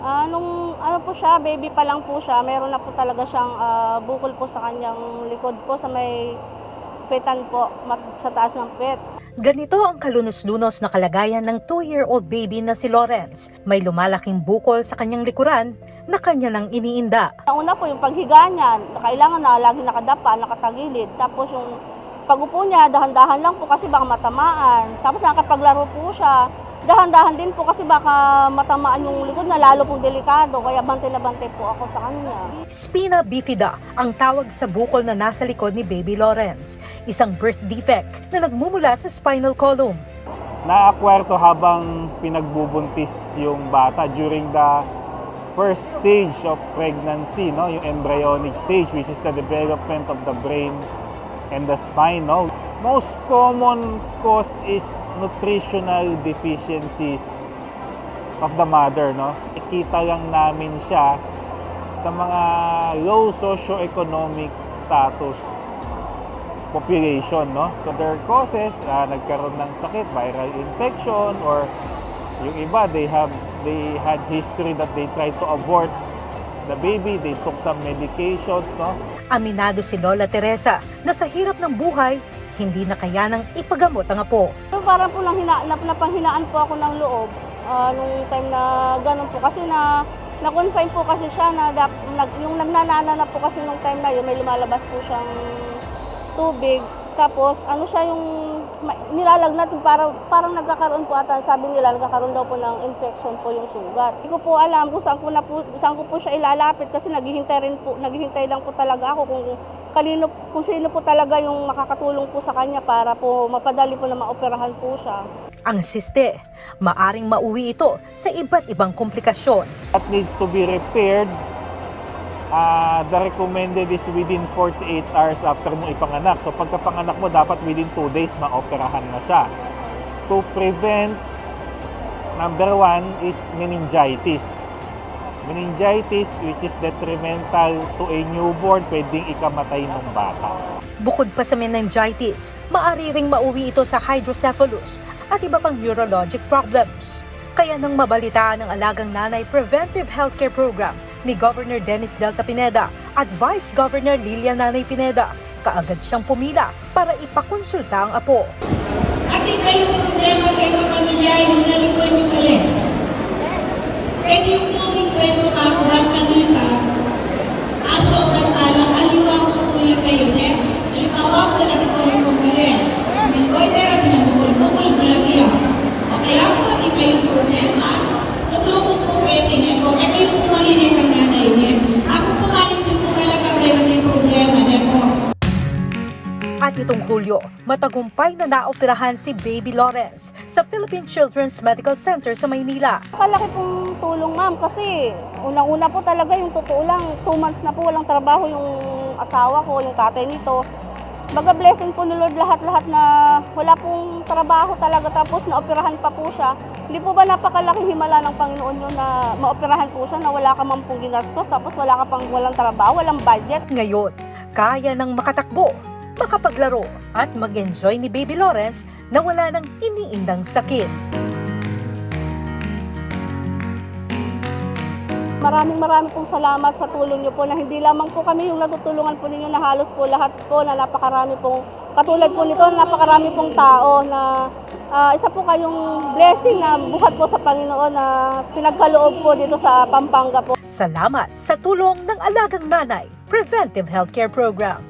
Ah, nung ano po siya, baby pa lang po siya, meron na po talaga siyang ah, bukol po sa kanyang likod po sa may petan po, sa taas ng pet. Ganito ang kalunos-lunos na kalagayan ng 2-year-old baby na si Lawrence. May lumalaking bukol sa kanyang likuran na kanya nang iniinda. Ang una po yung paghiga niya, kailangan na lagi nakadapa, nakatagilid. Tapos yung pagupo niya, dahan-dahan lang po kasi baka matamaan. Tapos nakapaglaro po siya, dahan-dahan din po kasi baka matamaan yung likod na lalo pong delikado. Kaya bante na bante po ako sa kanya. Spina bifida ang tawag sa bukol na nasa likod ni baby Lawrence, isang birth defect na nagmumula sa spinal column. na-acquire to habang pinagbubuntis yung bata during the first stage of pregnancy, no? yung embryonic stage, which is the development of the brain and the spine. No? Most common cause is nutritional deficiencies of the mother. No? Ikita lang namin siya sa mga low socioeconomic status population, no? So their causes, ah, nagkaroon ng sakit, viral infection, or yung iba, they have, they had history that they tried to abort the baby, they took some medications, no? Aminado si Lola Teresa na sa hirap ng buhay, hindi na kayanang ipagamot ang apo. Parang po lang hina, nap, napanghinaan po ako ng loob ah, nung time na ganun po. Kasi na na-confine po kasi siya na dap, nag, yung nagnanana na po kasi nung time na yun, may lumalabas po siyang tubig. Tapos ano siya yung nilalagnat para parang nagkakaroon po ata sabi nila nagkakaroon daw po ng infection po yung sugat. Hindi ko po alam kung saan ko na po saan ko po siya ilalapit kasi naghihintay rin po naghihintay lang po talaga ako kung kanino kung sino po talaga yung makakatulong po sa kanya para po mapadali po na maoperahan po siya. Ang siste, maaring mauwi ito sa iba't ibang komplikasyon. That needs to be repaired. Ah, the recommended is within 48 hours after mo ipanganak. So pagkapanganak mo, dapat within 2 days maoperahan na siya. To prevent, number one is meningitis. Meningitis, which is detrimental to a newborn, pwedeng ikamatay ng bata. Bukod pa sa meningitis, maaari ring mauwi ito sa hydrocephalus at iba pang neurologic problems. Kaya nang mabalitaan ng Alagang Nanay Preventive Healthcare Program ni Governor Dennis Delta Pineda at Vice Governor Lilia Nanay Pineda, kaagad siyang pumila para ipakonsulta ang apo. At kayong At itong Hulyo, matagumpay na naoperahan si Baby Lawrence sa Philippine Children's Medical Center sa Maynila. Kalaki pong tulong ma'am kasi unang-una po talaga yung totoo lang, two months na po walang trabaho yung asawa ko, yung tatay nito. Baga blessing po ni Lord lahat-lahat na wala pong trabaho talaga tapos naoperahan pa po siya. Hindi po ba napakalaking himala ng Panginoon yun na maoperahan po siya na wala ka man pong ginastos tapos wala ka pang walang trabaho, walang budget. Ngayon, kaya nang makatakbo, makapaglaro at mag-enjoy ni Baby Lawrence na wala nang iniindang sakit. Maraming maraming pong salamat sa tulong niyo po na hindi lamang po kami yung natutulungan po ninyo na halos po lahat po na napakarami pong katulad po nito napakarami pong tao na ah, isa po kayong blessing na buhat po sa Panginoon na pinagkaloob po dito sa Pampanga po. Salamat sa tulong ng Alagang Nanay Preventive Healthcare Program.